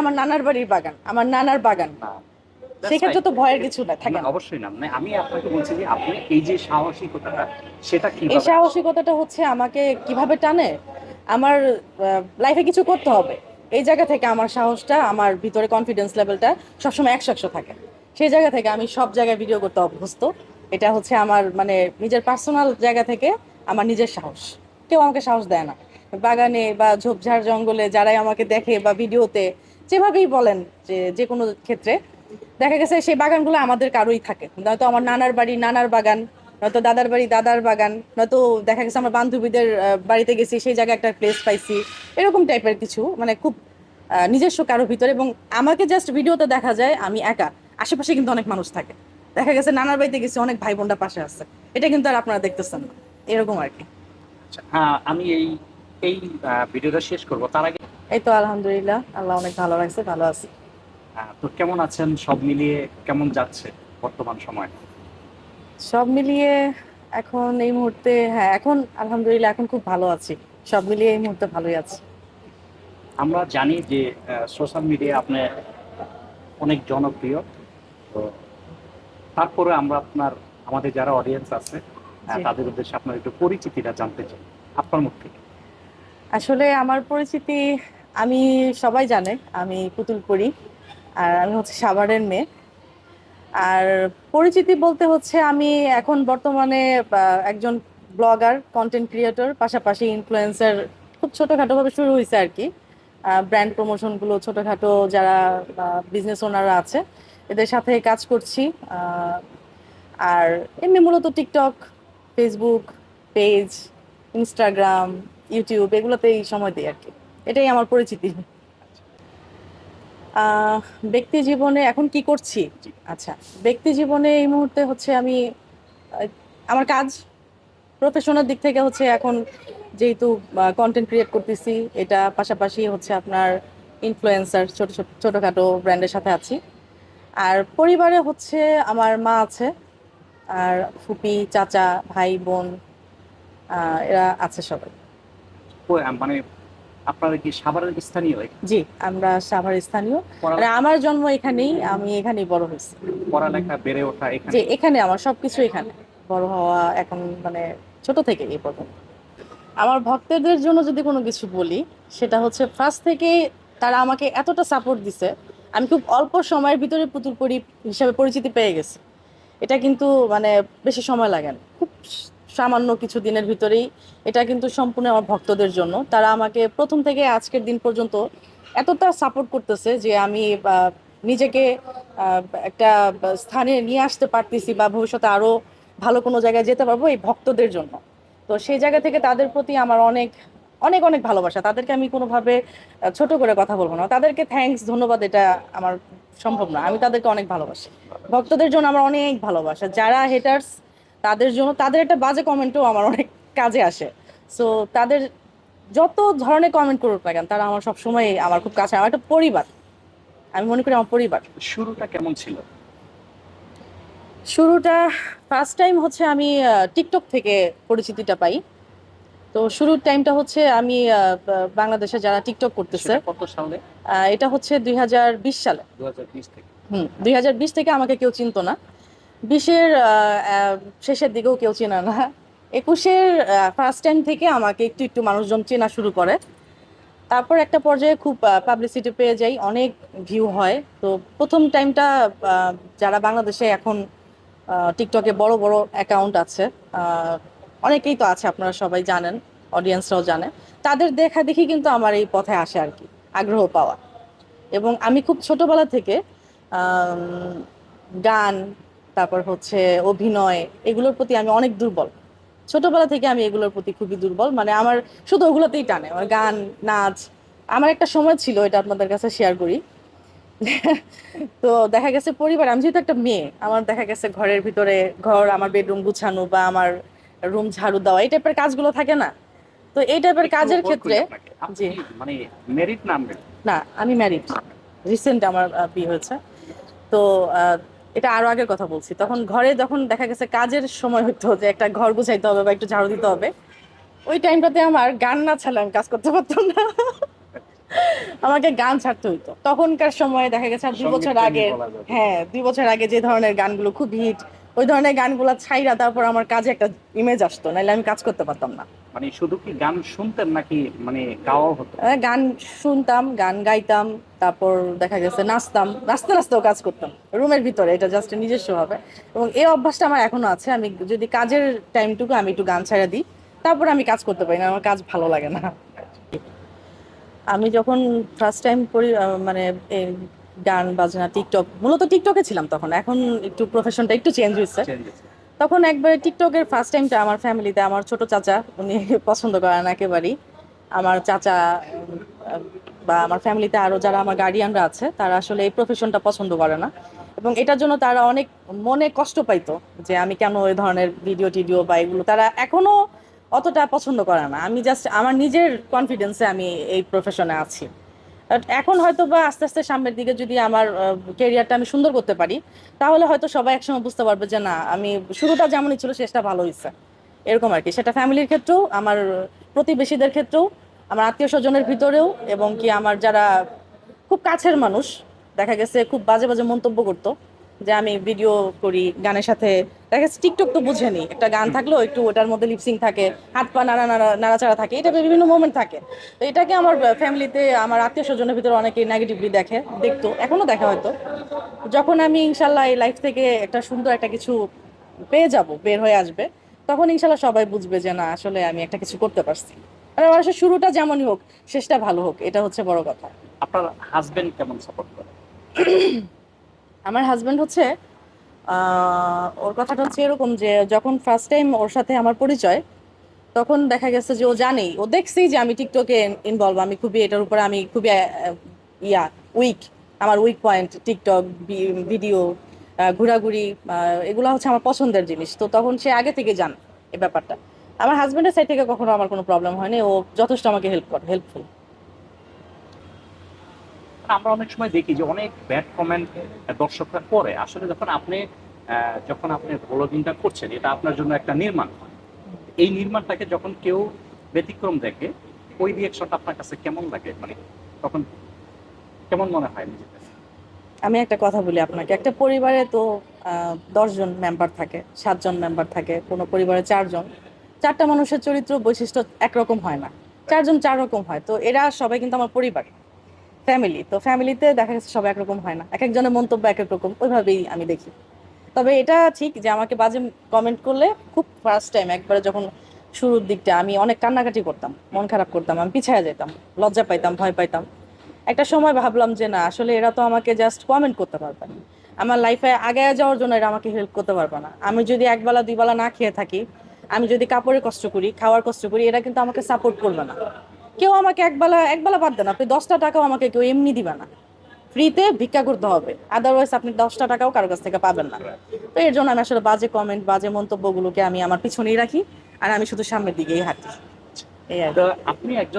আমার নানার বাড়ির বাগান আমার নানার বাগান। সেক্ষেত্রে তো ভয়ের কিছু না থাকে অবশ্যই না। মানে আমি আপনাকে বলছি যে আপনি এই যে সাহসিকতাটা সেটা কি এই সাহসিকতাটা হচ্ছে আমাকে কীভাবে টানে? আমার লাইফে কিছু করতে হবে। এই জায়গা থেকে আমার সাহসটা আমার ভিতরে কনফিডেন্স লেভেলটা সবসময় একশো একশো থাকে। সেই জায়গা থেকে আমি সব জায়গায় ভিডিও করতে অভ্যস্ত। এটা হচ্ছে আমার মানে নিজের পার্সোনাল জায়গা থেকে আমার নিজের সাহস। কেউ আমাকে সাহস দেয় না। বাগানে বা ঝোপঝাড় জঙ্গলে যারাই আমাকে দেখে বা ভিডিওতে যেভাবেই বলেন যে যে কোনো ক্ষেত্রে দেখা গেছে সেই বাগানগুলো আমাদের কারোই থাকে। নয়তো আমার নানার বাড়ি নানার বাগান নয়তো দাদার বাড়ি দাদার বাগান নয়তো দেখা গেছে আমার বান্ধবীদের বাড়িতে গেছি সেই জায়গায় একটা প্লেস পাইছি। এরকম টাইপের কিছু মানে খুব নিজস্ব কারও ভিতরে এবং আমাকে জাস্ট ভিডিওতে দেখা যায় আমি একা। আশেপাশে কিন্তু অনেক মানুষ থাকে। দেখা গেছে নানার বাড়িতে গেছি অনেক ভাই বোনটা পাশে আছে। এটা কিন্তু আর আপনারা দেখতেছেন না। এরকম আর কি। আচ্ছা, হ্যাঁ আমি এই এই ভিডিওটা শেষ করব। তার আগে এই তো আলহামদুলিল্লাহ আল্লাহ অনেক ভালো রাখছে ভালো আছি। আহ, তো কেমন আছেন? সব মিলিয়ে কেমন যাচ্ছে বর্তমান সময়? সব মিলিয়ে এখন এই মুহূর্তে হ্যাঁ এখন আলহামদুলিল্লাহ এখন খুব ভালো আছি। সব মিলিয়ে এই মুহূর্তে ভালোই আছি। আমরা জানি যে সোশ্যাল মিডিয়া আপনি অনেক জনপ্রিয় তো তারপরে আমরা আপনার আমাদের যারা অডিয়েন্স আছে তাদের উদ্দেশ্যে আপনার একটু পরিচিতিটা জানতে চাই। আপনার মুখ থেকে। আসলে আমার পরিচিতি আমি সবাই জানে, আমি পুতুল করি আর আমি হচ্ছে সাভারের মেয়ে। আর পরিচিতি বলতে হচ্ছে আমি এখন বর্তমানে একজন ব্লগার কন্টেন্ট ক্রিয়েটর পাশাপাশি ইনফ্লুয়েন্সার খুব ছোটোখাটোভাবে শুরু হয়েছে আর কি। ব্র্যান্ড প্রমোশনগুলো ছোটোখাটো যারা বিজনেস ওনাররা আছে, এদের সাথে কাজ করছি। আর এমনি মূলত TikTok Facebook page Instagram YouTube এগুলোতেই সময় দিই আর কি। এটাই আমার পরিচিতি। ব্যক্তি জীবনে এখন কি করছি? আচ্ছা ব্যক্তি জীবনে এই মুহূর্তে হচ্ছে আমি আমার কাজ প্রফেশনাল দিক থেকে হচ্ছে এখন যেহেতু কন্টেন্ট ক্রিয়েট করতেছি এটা পাশাপাশি হচ্ছে আপনার ইনফ্লুয়েন্সার ছোট ছোট ছোটোখাটো ব্র্যান্ডের সাথে আছি। আর পরিবারে হচ্ছে আমার মা আছে আর ফুপি চাচা ভাই বোন এরা আছে সবাই। মানে আপনারা কি সাভারের স্থানীয়? জি আমরা সাভার স্থানীয়। আমার জন্ম এখানেই আমি এখানেই বড় হয়েছি। পড়ালেখা বেড়ে ওঠা এখানে? এখানে আমার সবকিছু এখানে। বড় হওয়া এখন মানে ছোট থেকে এই পর্যন্ত। আমার ভক্তদের জন্য যদি কোনো কিছু বলি সেটা হচ্ছে ফার্স্ট থেকে তারা আমাকে এতটা সাপোর্ট দিছে। আমি খুব অল্প সময়ের ভিতরে পুতুল পরি হিসাবে পরিচিতি পেয়ে গেছি। এটা কিন্তু মানে বেশি সময় লাগে না। খুব সামান্য কিছু দিনের ভিতরেই এটা কিন্তু সম্পূর্ণ আমার ভক্তদের জন্য। তারা আমাকে প্রথম থেকে আজকের দিন পর্যন্ত এতটা সাপোর্ট করতেছে যে আমি নিজেকে একটা স্থানে নিয়ে আসতে পারতেছি বা ভবিষ্যতে আরও ভালো কোনো জায়গায় যেতে পারব এই ভক্তদের জন্য। তো সেই জায়গা থেকে তাদের প্রতি আমার অনেক অনেক অনেক ভালোবাসা। তাদেরকে আমি কোনোভাবে ছোট করে কথা বলব না। তাদেরকে থ্যাঙ্কস ধন্যবাদ, এটা আমার সম্ভব না। আমি তাদেরকে অনেক ভালোবাসি। ভক্তদের জন্য আমার অনেক ভালোবাসা। যারা হেটার্স তাদের জন্য তাদের একটা বাজে কমেন্টও আমার অনেক কাজে আসে। সো তাদের যত ধরনের কমেন্ট করুক না কেন তারা আমার সবসময় আমার খুব কাছে আমার একটা পরিবার। আমি মনে করি আমার পরিবার। শুরুটা কেমন ছিল? শুরুটা ফার্স্ট টাইম হচ্ছে আমি টিকটক থেকে পরিচিতিটা পাই। তো শুরুর টাইমটা হচ্ছে আমি বাংলাদেশে যারা টিকটক করতেছে এটা হচ্ছে দুই হাজার বিশ সালে। হুম দুই হাজার বিশ থেকে আমাকে কেউ চিনতো না। বিশের শেষের দিকেও কেউ চেনা না। একুশের ফার্স্ট টাইম থেকে আমাকে একটু একটু মানুষজন চেনা শুরু করে। তারপর একটা পর্যায়ে খুব পাবলিসিটি পেয়ে যাই, অনেক ভিউ হয়। তো প্রথম টাইমটা যারা বাংলাদেশে এখন টিকটকে বড় বড় অ্যাকাউন্ট আছে অনেকেই তো আছে, আপনারা সবাই জানেন অডিয়েন্সরাও জানে। তাদের দেখা দেখি কিন্তু আমার এই পথে আসে আর কি, আগ্রহ পাওয়া। এবং আমি খুব ছোটবেলা থেকে গান তারপর হচ্ছে অভিনয় এগুলোর প্রতি আমি অনেক দুর্বল। ছোটবেলা থেকে আমি এগুলোর প্রতি খুবই দুর্বল মানে আমার শুধু ওগুলোতেই টানে আমার গান নাচ আমার একটা সময় ছিল এটা আপনাদের কাছে শেয়ার করি। তো দেখা গেছে পরিবার আমি যেহেতু একটা মেয়ে আমার দেখা গেছে ঘরের ভিতরে ঘর আমার বেডরুম গুছানো বা আমার রুম ঝাড়ু দেওয়া এই টাইপের কাজগুলো থাকে না। তো এই টাইপের কাজের ক্ষেত্রে জি। মানে মেরিট না আমি ম্যারিড রিসেন্ট আমার বিয়ে হয়েছে। তো এটা আরও আগের কথা বলছি। তখন ঘরে যখন দেখা গেছে কাজের সময় হতো যে একটা ঘর গুছাইতে হবে বা একটু ঝাড়ু দিতে হবে ওই টাইমটাতে আমার গান না ছাড়লে আমি কাজ করতে পারতাম না। আমাকে গান ছাড়তে হইতো। তখনকার সময়ে দেখা গেছে দুই বছর আগে। হ্যাঁ দুই বছর আগে যে ধরনের গানগুলো খুব হিট ওই ধরনের গানগুলো ছাইরা তারপর আমার কাজে একটা ইমেজ আসতো নাহলে আমি কাজ করতে পারতাম না। মানে শুধু কি গান শুনতেন নাকি মানে গাওয়াও হতো? গান শুনতাম গান গাইতাম তারপর দেখা গেছে নাচতাম নাচতে নাচতেও কাজ করতাম রুমের ভিতরে এটা জাস্ট নিজস্ব হবে এবং এই অভ্যাসটা আমার এখনও আছে আমি যদি কাজের টাইমটুকু আমি একটু গান ছাড়া দিই তারপর আমি কাজ করতে পারি না আমার কাজ ভালো লাগে না। আমি যখন ফার্স্ট টাইম করি মানে গান বাজনা টিকটক মূলত টিকটকে ছিলাম তখন এখন একটু প্রফেশনটা একটু চেঞ্জ হয়েছে। তখন একবারে টিকটকের ফার্স্ট টাইমটা আমার ফ্যামিলিতে আমার ছোট চাচা, উনি পছন্দ করেন একেবারেই। আমার চাচা, বা আমার ফ্যামিলিতে আরও যারা আমার গার্ডিয়ানরা আছে, তারা আসলে এই প্রফেশনটা পছন্দ করে না। এবং এটার জন্য তারা অনেক মনে কষ্ট পাইতো যে আমি কেন ওই ধরনের ভিডিও টিডিও বা এগুলো তারা এখনও অতটা পছন্দ করে না। আমি জাস্ট আমার নিজের কনফিডেন্সে আমি এই প্রফেশনে আছি। এখন হয়তো বা আস্তে আস্তে সামনের দিকে যদি আমার কেরিয়ারটা আমি সুন্দর করতে পারি, তাহলে হয়তো সবাই একসময় বুঝতে পারবে যে না, আমি শুরুটা যেমনই ছিল শেষটা ভালো হয়েছে এরকম আর কি সেটা ফ্যামিলির ক্ষেত্রেও, আমার প্রতিবেশীদের ক্ষেত্রেও, আমার আত্মীয় স্বজনের ভিতরেও, এবং কি আমার যারা খুব কাছের মানুষ, দেখা গেছে খুব বাজে বাজে মন্তব্য করতো যে আমি ভিডিও করি গানের সাথে। দেখা টিকটক তো বুঝেনি একটা গান থাকলেও একটু ওটার মধ্যে লিপসিং থাকে হাত পা নাড়া নাড়া নাড়াচাড়া থাকে এটা বিভিন্ন মোমেন্ট থাকে। তো এটাকে আমার ফ্যামিলিতে আমার আত্মীয় স্বজনের ভিতরে অনেকে নেগেটিভলি দেখে দেখতো এখনও দেখা হয়তো। যখন আমি ইনশাল্লাহ এই লাইফ থেকে একটা সুন্দর একটা কিছু পেয়ে যাব বের হয়ে আসবে তখন ইনশাল্লাহ সবাই বুঝবে যে না আসলে আমি একটা কিছু করতে পারছি। আর আমার আসলে শুরুটা যেমনই হোক শেষটা ভালো হোক এটা হচ্ছে বড় কথা। আপনার হাজবেন্ড কেমন সাপোর্ট করে? আমার হাজবেন্ড হচ্ছে ওর কথাটা হচ্ছে এরকম যে যখন ফার্স্ট টাইম ওর সাথে আমার পরিচয়, তখন দেখা গেছে যে ও জানেই, ও দেখছি যে আমি টিকটকে ইনভলভ আমি খুবই এটার উপরে আমি খুবই ইয়া উইক আমার উইক পয়েন্ট টিকটক ভিডিও ঘোরাঘুরি এগুলো হচ্ছে আমার পছন্দের জিনিস। তো তখন সে আগে থেকে জান এ ব্যাপারটা। আমার হাজব্যান্ডের সাইড থেকে কখনো আমার কোনো প্রবলেম হয়নি, ও যথেষ্ট আমাকে হেল্প করে হেল্পফুল আমরা অনেক সময় দেখি যে অনেক ব্যাড কমেন্ট দর্শকরা করে। আসলে যখন আপনি যখন আপনি ব্লগিংটা করছেন, এটা আপনার জন্য একটা নির্মাণ। হয় এই নির্মাণটাকে যখন কেউ ব্যতিক্রম দেখে, ওই রিয়েকশনটা আপনার কাছে কেমন লাগে? মানে তখন কেমন মনে হয় নিজের আমি একটা কথা বলি আপনাকে। একটা পরিবারে তো দশজন মেম্বার থাকে, সাতজন মেম্বার থাকে, কোনো পরিবারে চারজন। চারটা মানুষের চরিত্র বৈশিষ্ট্য একরকম হয় না। চারজন চার রকম হয়। তো এরা সবাই কিন্তু আমার পরিবার। ফ্যামিলি তো ফ্যামিলিতে দেখা গেছে সবাই একরকম হয় না। এক একজনের মন্তব্য এক এক রকম, ওইভাবেই আমি দেখি। তবে এটা ঠিক যে আমাকে বাজে কমেন্ট করলে খুব ফার্স্ট টাইম একবারে যখন শুরুর দিকটা আমি অনেক কান্নাকাটি করতাম, মন খারাপ করতাম, আমি পিছিয়ে যেতাম, লজ্জা পাইতাম, ভয় পাইতাম। একটা সময় ভাবলাম যে না, আসলে এরা তো আমাকে জাস্ট কমেন্ট করতে পারবে না। আমার লাইফে আগে যাওয়ার জন্য এরা আমাকে হেল্প করতে পারবে না। আমি যদি একবেলা দুই বেলা না খেয়ে থাকি, আমি যদি কাপড়ে কষ্ট করি, খাওয়ার কষ্ট করি, এরা কিন্তু আমাকে সাপোর্ট করবে না। কেউ আমাকে একবেলা একবেলা বাদ দেন। আপনি দশটা টাকাও আমাকে কেউ এমনি দিবে না। ফ্রিতে ভিক্ষা করতে হবে। আদারওয়াইজ আপনি দশটা টাকাও কারও কাছ থেকে পাবেন না। তো এর জন্য আমি আসলে বাজে কমেন্ট বাজে মন্তব্যগুলোকে আমি আমার পিছনেই রাখি। আর আমি শুধু সামনের দিকেই হাঁটি। এই আর আপনি একজন